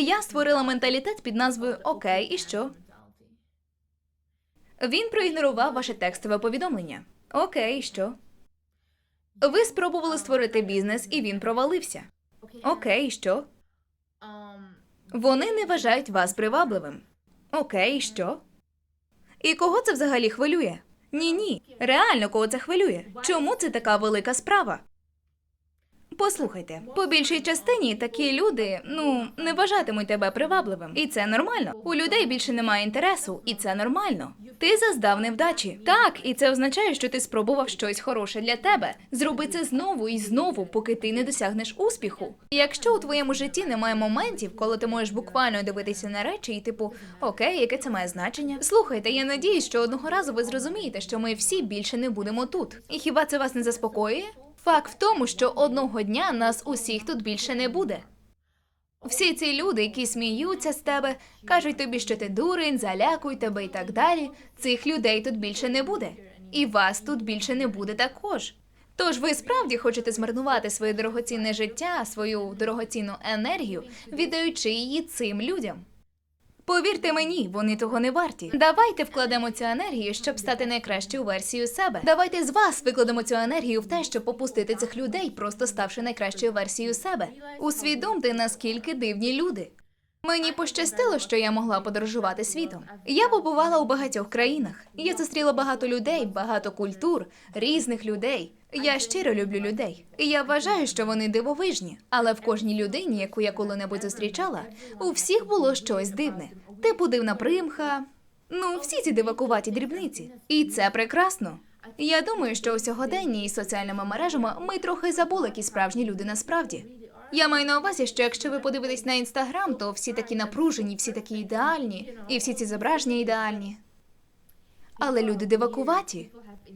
Я створила менталітет під назвою Окей, і що? Він проігнорував ваше текстове повідомлення. Окей, і що? Ви спробували створити бізнес, і він провалився. Окей, і що? Вони не вважають вас привабливим. Окей, і що? І кого це взагалі хвилює? Ні, ні. Реально кого це хвилює? Чому це така велика справа? Послухайте, по більшій частині такі люди, ну, не вважатимуть тебе привабливим. І це нормально. У людей більше немає інтересу, і це нормально. Ти заздав невдачі. Так, і це означає, що ти спробував щось хороше для тебе. Зроби це знову і знову, поки ти не досягнеш успіху. Якщо у твоєму житті немає моментів, коли ти можеш буквально дивитися на речі і типу, окей, яке це має значення? Слухайте, я надіюсь, що одного разу ви зрозумієте, що ми всі більше не будемо тут. І хіба це вас не заспокоює? Факт в тому, що одного дня нас усіх тут більше не буде. Всі ці люди, які сміються з тебе, кажуть тобі, що ти дурень, залякують тебе і так далі. Цих людей тут більше не буде. І вас тут більше не буде також. Тож ви справді хочете змарнувати своє дорогоцінне життя, свою дорогоцінну енергію, віддаючи її цим людям. Повірте мені, вони того не варті. Давайте вкладемо цю енергію, щоб стати найкращою версією себе. Давайте з вас викладемо цю енергію в те, щоб попустити цих людей, просто ставши найкращою версією себе. Усвідомте, наскільки дивні люди. Мені пощастило, що я могла подорожувати світом. Я побувала у багатьох країнах. Я зустріла багато людей, багато культур, різних людей. Я щиро люблю людей. І я вважаю, що вони дивовижні. Але в кожній людині, яку я коли-небудь зустрічала, у всіх було щось дивне. Типу дивна примха. Ну, всі ці дивакуваті дрібниці. І це прекрасно. Я думаю, що у сьогоденні із соціальними мережами ми трохи забули, які справжні люди насправді. Я маю на увазі, що якщо ви подивитесь на інстаграм, то всі такі напружені, всі такі ідеальні, і всі ці зображення ідеальні. Але люди дивакуваті.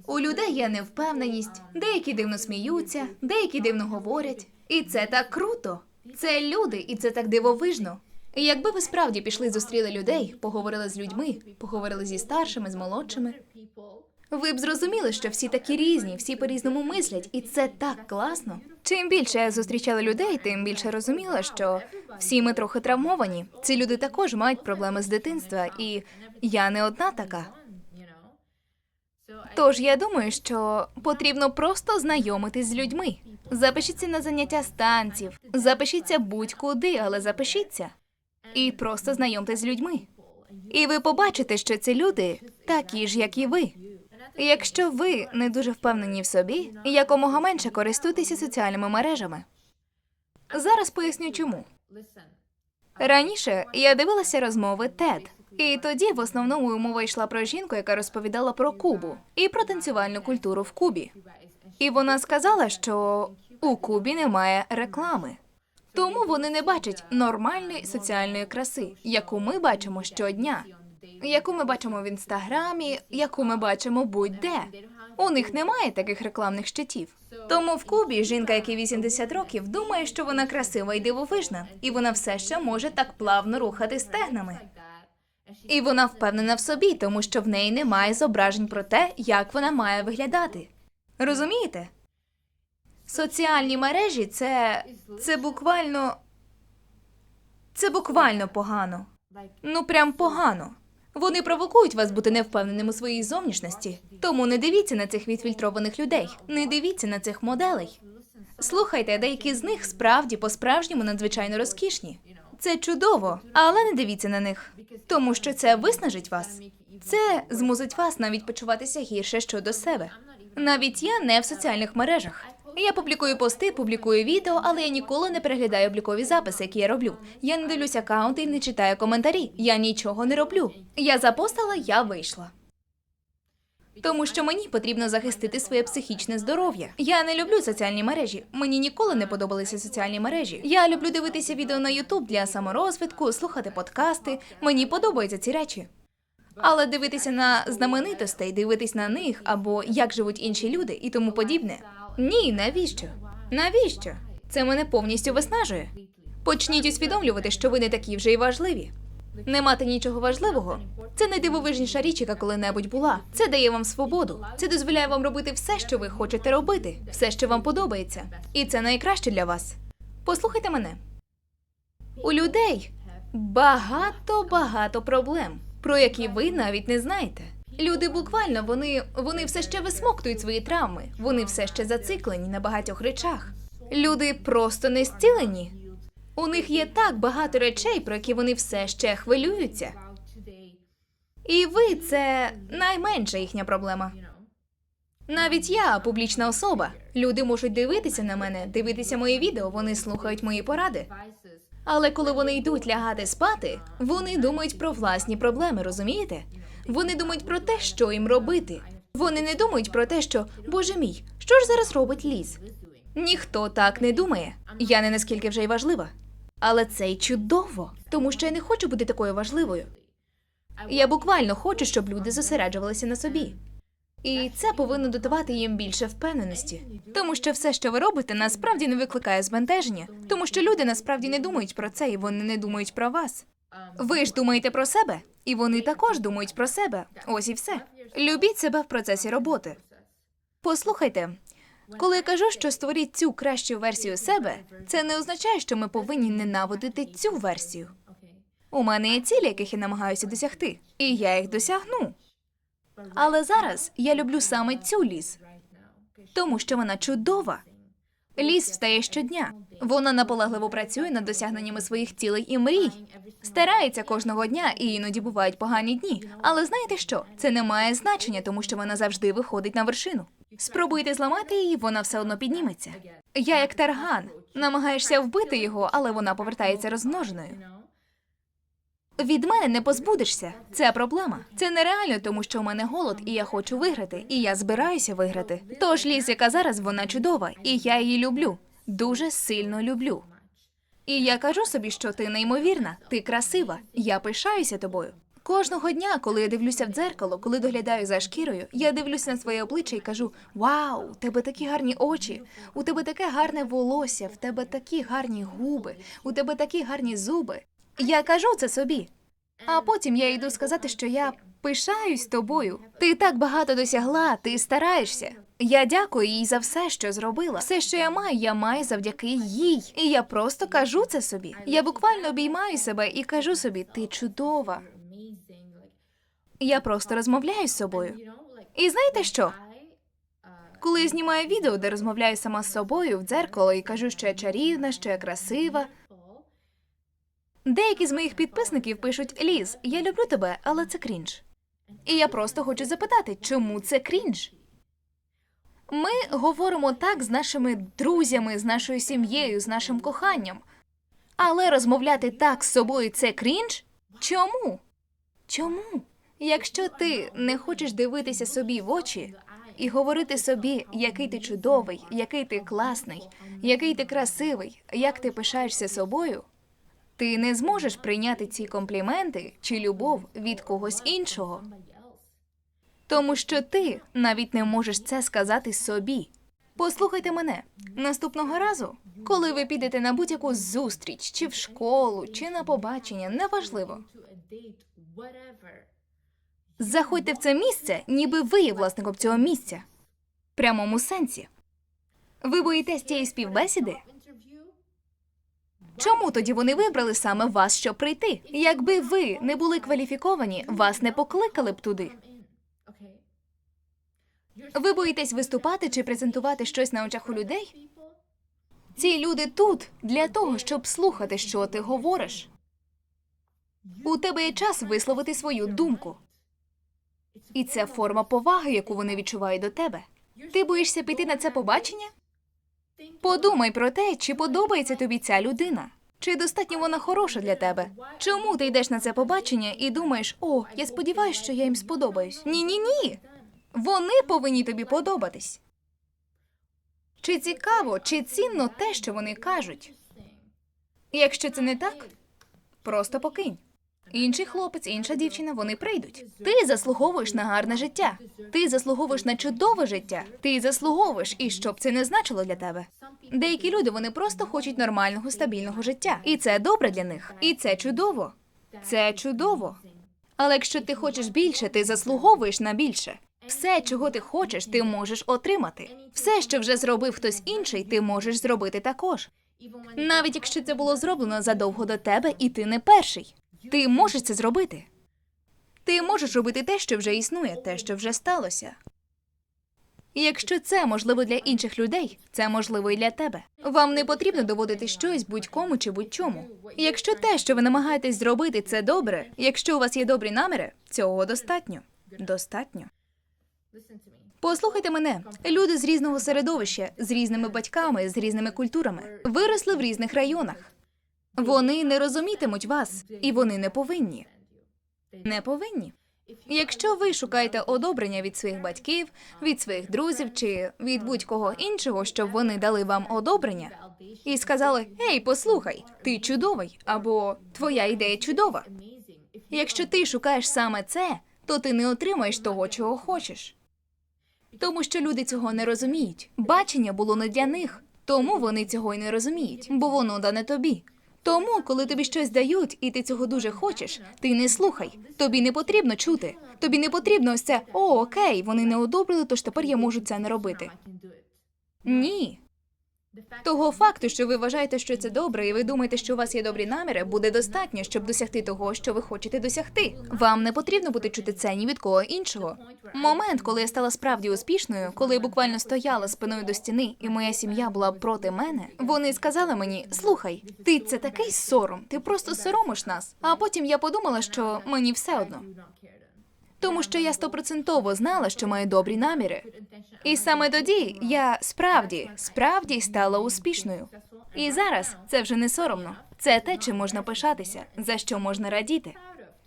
У людей є невпевненість, деякі дивно сміються, деякі дивно говорять. І це так круто. Це люди, і це так дивовижно. Якби ви справді пішли зустріли людей, поговорили з людьми, поговорили зі старшими, з молодшими, ви б зрозуміли, що всі такі різні, всі по-різному мислять, і це так класно. Чим більше я зустрічала людей, тим більше розуміла, що всі ми трохи травмовані. Ці люди також мають проблеми з дитинства, і я не одна така. Тож я думаю, що потрібно просто знайомитись з людьми. Запишіться на заняття з танців, запишіться будь-куди, але запишіться. І просто знайомтесь з людьми. І ви побачите, що ці люди такі ж, як і ви. Якщо ви не дуже впевнені в собі, якомога менше користуйтеся соціальними мережами. Зараз поясню чому. Раніше я дивилася розмови TED, і тоді в основному мова йшла про жінку, яка розповідала про Кубу і про танцювальну культуру в Кубі. І вона сказала, що у Кубі немає реклами. Тому вони не бачать нормальної соціальної краси, яку ми бачимо щодня, яку ми бачимо в інстаграмі, яку ми бачимо будь-де. У них немає таких рекламних щитів. Тому в Кубі жінка, якій 80 років, думає, що вона красива і дивовижна, і вона все ще може так плавно рухати стегнами. І вона впевнена в собі, тому що в неї немає зображень про те, як вона має виглядати. Розумієте? Соціальні мережі це. це буквально. Це буквально погано. Ну прям погано. Вони провокують вас бути невпевненим у своїй зовнішності. Тому не дивіться на цих відфільтрованих людей, не дивіться на цих моделей. Слухайте, деякі з них справді по-справжньому надзвичайно розкішні. Це чудово, але не дивіться на них, тому що це виснажить вас. Це змусить вас навіть почуватися гірше щодо себе. Навіть я не в соціальних мережах. Я публікую пости, публікую відео, але я ніколи не переглядаю облікові записи, які я роблю. Я не дивлюсь акаунти і не читаю коментарі. Я нічого не роблю. Я запостила, я вийшла. Тому що мені потрібно захистити своє психічне здоров'я. Я не люблю соціальні мережі. Мені ніколи не подобалися соціальні мережі. Я люблю дивитися відео на Ютуб для саморозвитку, слухати подкасти. Мені подобаються ці речі. Але дивитися на знаменитостей, дивитись на них або як живуть інші люди і тому подібне. Ні, навіщо? Навіщо? Це мене повністю виснажує. Почніть усвідомлювати, що ви не такі вже й важливі. Не мати нічого важливого це найдивовижніша річ, яка коли-небудь була. Це дає вам свободу. Це дозволяє вам робити все, що ви хочете робити, все, що вам подобається. І це найкраще для вас. Послухайте мене. У людей багато багато проблем, про які ви навіть не знаєте. Люди буквально вони, вони все ще висмоктують свої травми, вони все ще зациклені на багатьох речах. Люди просто не зцілені. У них є так багато речей, про які вони все ще хвилюються. І ви це найменша їхня проблема. Навіть я публічна особа. Люди можуть дивитися на мене, дивитися мої відео, вони слухають мої поради. Але коли вони йдуть лягати спати, вони думають про власні проблеми, розумієте? Вони думають про те, що їм робити. Вони не думають про те, що Боже мій, що ж зараз робить ліс? Ніхто так не думає. Я не наскільки вже й важлива. Але це й чудово, тому що я не хочу бути такою важливою. Я буквально хочу, щоб люди зосереджувалися на собі. І це повинно додавати їм більше впевненості, тому що все, що ви робите, насправді не викликає збентеження, тому що люди насправді не думають про це, і вони не думають про вас. Ви ж думаєте про себе, і вони також думають про себе. Ось і все. Любіть себе в процесі роботи. Послухайте, коли я кажу, що створіть цю кращу версію себе, це не означає, що ми повинні ненавидити цю версію. У мене є цілі, яких я намагаюся досягти, і я їх досягну. Але зараз я люблю саме цю ліс, тому що вона чудова. Ліс встає щодня. Вона наполегливо працює над досягненнями своїх цілей і мрій. Старається кожного дня, і іноді бувають погані дні. Але знаєте що? Це не має значення, тому що вона завжди виходить на вершину. Спробуйте зламати її, вона все одно підніметься. Я як тарган, намагаєшся вбити його, але вона повертається розмноженою. Від мене не позбудешся. Це проблема. Це нереально, тому що у мене голод, і я хочу виграти, і я збираюся виграти. Тож ліс, яка зараз, вона чудова, і я її люблю. Дуже сильно люблю. І я кажу собі, що ти неймовірна, ти красива. Я пишаюся тобою. Кожного дня, коли я дивлюся в дзеркало, коли доглядаю за шкірою, я дивлюся на своє обличчя і кажу: Вау, у тебе такі гарні очі, у тебе таке гарне волосся, в тебе такі гарні губи, у тебе такі гарні зуби. Я кажу це собі. А потім я йду сказати, що я пишаюсь тобою. Ти так багато досягла, ти стараєшся. Я дякую їй за все, що зробила. Все, що я маю, я маю завдяки їй. І я просто кажу це собі. Я буквально обіймаю себе і кажу собі: ти чудова. Я просто розмовляю з собою. І знаєте що? Коли я знімаю відео, де розмовляю сама з собою в дзеркало і кажу, що я чарівна, що я красива. Деякі з моїх підписників пишуть Ліз, я люблю тебе, але це крінж. І я просто хочу запитати, чому це крінж? Ми говоримо так з нашими друзями, з нашою сім'єю, з нашим коханням. Але розмовляти так з собою це крінж? Чому? Чому? Якщо ти не хочеш дивитися собі в очі і говорити собі, який ти чудовий, який ти класний, який ти красивий, як ти пишаєшся собою, ти не зможеш прийняти ці компліменти чи любов від когось іншого. Тому що ти навіть не можеш це сказати собі. Послухайте мене наступного разу, коли ви підете на будь-яку зустріч, чи в школу, чи на побачення, неважливо. Заходьте в це місце, ніби ви є власником цього місця. В прямому сенсі. Ви боїтесь цієї співбесіди? Чому тоді вони вибрали саме вас, щоб прийти? Якби ви не були кваліфіковані, вас не покликали б туди. Ви боїтесь виступати чи презентувати щось на очах у людей? Ці люди тут для того, щоб слухати, що ти говориш. У тебе є час висловити свою думку. І це форма поваги, яку вони відчувають до тебе. Ти боїшся піти на це побачення? Подумай про те, чи подобається тобі ця людина. Чи достатньо вона хороша для тебе? Чому ти йдеш на це побачення і думаєш, о, я сподіваюся, що я їм сподобаюсь? Ні, ні, ні. Вони повинні тобі подобатись. Чи цікаво, чи цінно те, що вони кажуть? Якщо це не так, просто покинь. Інший хлопець, інша дівчина, вони прийдуть. Ти заслуговуєш на гарне життя. Ти заслуговуєш на чудове життя. Ти заслуговуєш, і що б це не значило для тебе. Деякі люди вони просто хочуть нормального, стабільного життя. І це добре для них. І це чудово. Це чудово. Але якщо ти хочеш більше, ти заслуговуєш на більше. Все, чого ти хочеш, ти можеш отримати. Все, що вже зробив хтось інший, ти можеш зробити також. Навіть якщо це було зроблено задовго до тебе, і ти не перший. Ти можеш це зробити. Ти можеш робити те, що вже існує, те, що вже сталося. Якщо це можливо для інших людей, це можливо і для тебе. Вам не потрібно доводити щось будь-кому чи будь-чому. Якщо те, що ви намагаєтесь зробити, це добре, якщо у вас є добрі наміри, цього достатньо. Достатньо. Послухайте мене, люди з різного середовища, з різними батьками, з різними культурами, виросли в різних районах. Вони не розумітимуть вас, і вони не повинні. Не повинні. Якщо ви шукаєте одобрення від своїх батьків, від своїх друзів чи від будь-кого іншого, щоб вони дали вам одобрення, і сказали: Ей, послухай, ти чудовий, або твоя ідея чудова. Якщо ти шукаєш саме це, то ти не отримаєш того, чого хочеш. Тому що люди цього не розуміють. Бачення було не для них, тому вони цього й не розуміють, бо воно дане тобі. Тому, коли тобі щось дають, і ти цього дуже хочеш, ти не слухай. Тобі не потрібно чути. Тобі не потрібно ось це о, окей, вони не одобрили, тож тепер я можу це не робити. Ні. Того факту, що ви вважаєте, що це добре, і ви думаєте, що у вас є добрі наміри, буде достатньо, щоб досягти того, що ви хочете досягти. Вам не потрібно буде чути це ні від кого іншого. Момент, коли я стала справді успішною, коли буквально стояла спиною до стіни, і моя сім'я була проти мене. Вони сказали мені: слухай, ти це такий сором, ти просто соромиш нас. А потім я подумала, що мені все одно. Тому що я стопроцентово знала, що маю добрі наміри. І саме тоді я справді, справді стала успішною. І зараз це вже не соромно. Це те, чим можна пишатися, за що можна радіти.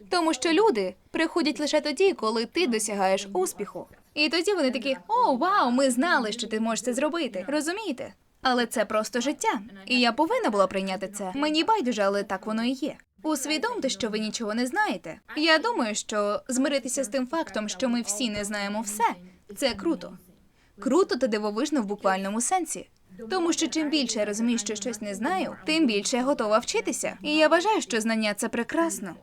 Тому що люди приходять лише тоді, коли ти досягаєш успіху. І тоді вони такі: о, вау, ми знали, що ти можеш це зробити. Розумієте? Але це просто життя. І я повинна була прийняти це. Мені байдуже, але так воно і є. Усвідомте, що ви нічого не знаєте. Я думаю, що змиритися з тим фактом, що ми всі не знаємо все, це круто. Круто та дивовижно в буквальному сенсі. Тому що чим більше я розумію, що щось не знаю, тим більше я готова вчитися. І я вважаю, що знання це прекрасно.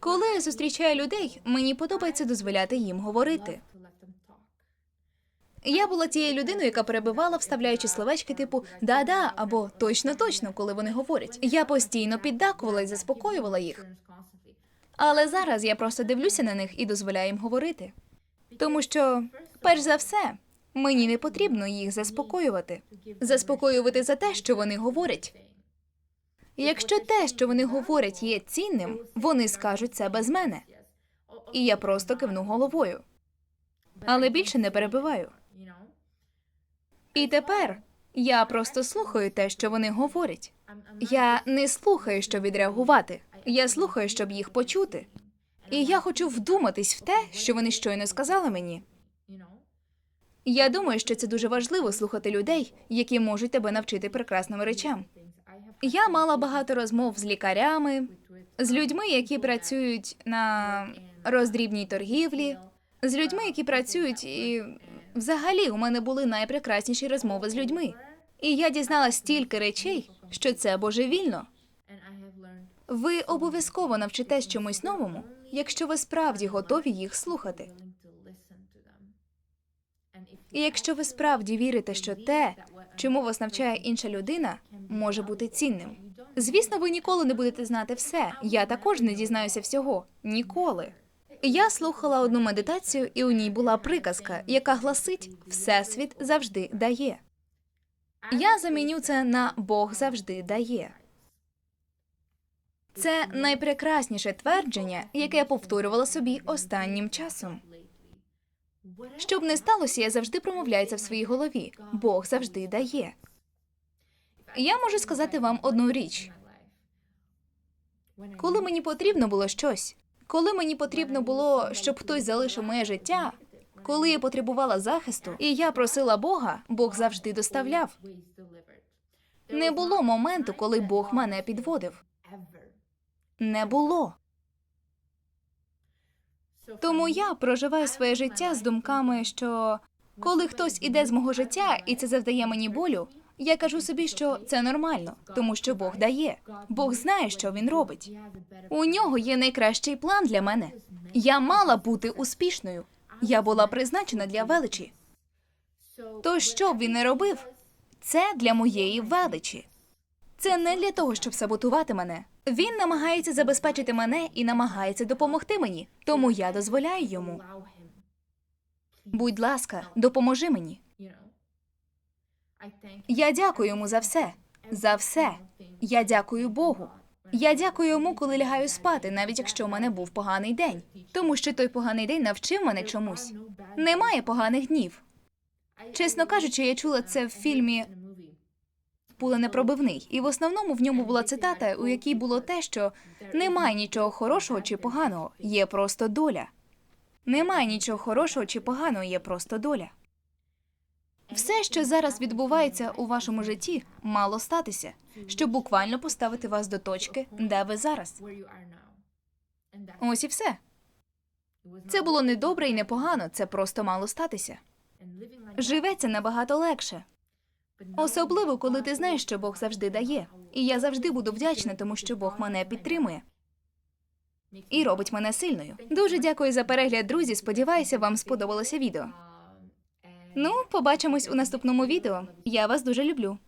Коли я зустрічаю людей, мені подобається дозволяти їм говорити. Я була тією людиною, яка перебивала, вставляючи словечки типу да-да або точно точно, коли вони говорять. Я постійно піддакувала і заспокоювала їх. Але зараз я просто дивлюся на них і дозволяю їм говорити. Тому що, перш за все, мені не потрібно їх заспокоювати. Заспокоювати за те, що вони говорять. Якщо те, що вони говорять, є цінним, вони скажуть це без мене. І я просто кивну головою. Але більше не перебиваю. І тепер я просто слухаю те, що вони говорять. Я не слухаю, щоб відреагувати. Я слухаю, щоб їх почути. І я хочу вдуматись в те, що вони щойно сказали мені. Я думаю, що це дуже важливо слухати людей, які можуть тебе навчити прекрасним речам. Я мала багато розмов з лікарями, з людьми, які працюють на роздрібній торгівлі, з людьми, які працюють і взагалі у мене були найпрекрасніші розмови з людьми. І я дізналась стільки речей, що це божевільно. Ви обов'язково навчитесь чомусь новому, якщо ви справді готові їх слухати. І якщо ви справді вірите, що те, чому вас навчає інша людина, може бути цінним. Звісно, ви ніколи не будете знати все. Я також не дізнаюся всього. Ніколи. Я слухала одну медитацію, і у ній була приказка, яка гласить Всесвіт завжди дає. Я заміню це на Бог завжди дає. Це найпрекрасніше твердження, яке я повторювала собі останнім часом. Щоб не сталося, я завжди промовляю це в своїй голові. Бог завжди дає. Я можу сказати вам одну річ. Коли мені потрібно було щось, коли мені потрібно було, щоб хтось залишив моє життя, коли я потребувала захисту, і я просила Бога, Бог завжди доставляв. Не було моменту, коли Бог мене підводив. Не було. Тому я проживаю своє життя з думками, що коли хтось іде з мого життя і це завдає мені болю, я кажу собі, що це нормально, тому що Бог дає. Бог знає, що він робить. У нього є найкращий план для мене. Я мала бути успішною. Я була призначена для величі. То що б він не робив? Це для моєї величі. Це не для того, щоб саботувати мене. Він намагається забезпечити мене і намагається допомогти мені, тому я дозволяю йому. Будь ласка, допоможи мені. Я дякую йому за все. За все. Я дякую Богу. Я дякую йому, коли лягаю спати, навіть якщо в мене був поганий день. Тому що той поганий день навчив мене чомусь. Немає поганих днів. Чесно кажучи, я чула це в фільмі Пула непробивний, і в основному в ньому була цитата, у якій було те, що немає нічого хорошого чи поганого, є просто доля. Немає нічого хорошого чи поганого, є просто доля. Все, що зараз відбувається у вашому житті, мало статися, щоб буквально поставити вас до точки, де ви зараз. Ось і все. Це було не добре і не погано, це просто мало статися. Живеться набагато легше. Особливо, коли ти знаєш, що Бог завжди дає. І я завжди буду вдячна, тому що Бог мене підтримує і робить мене сильною. Дуже дякую за перегляд, друзі. Сподіваюся, вам сподобалося відео. Ну, побачимось у наступному відео. Я вас дуже люблю.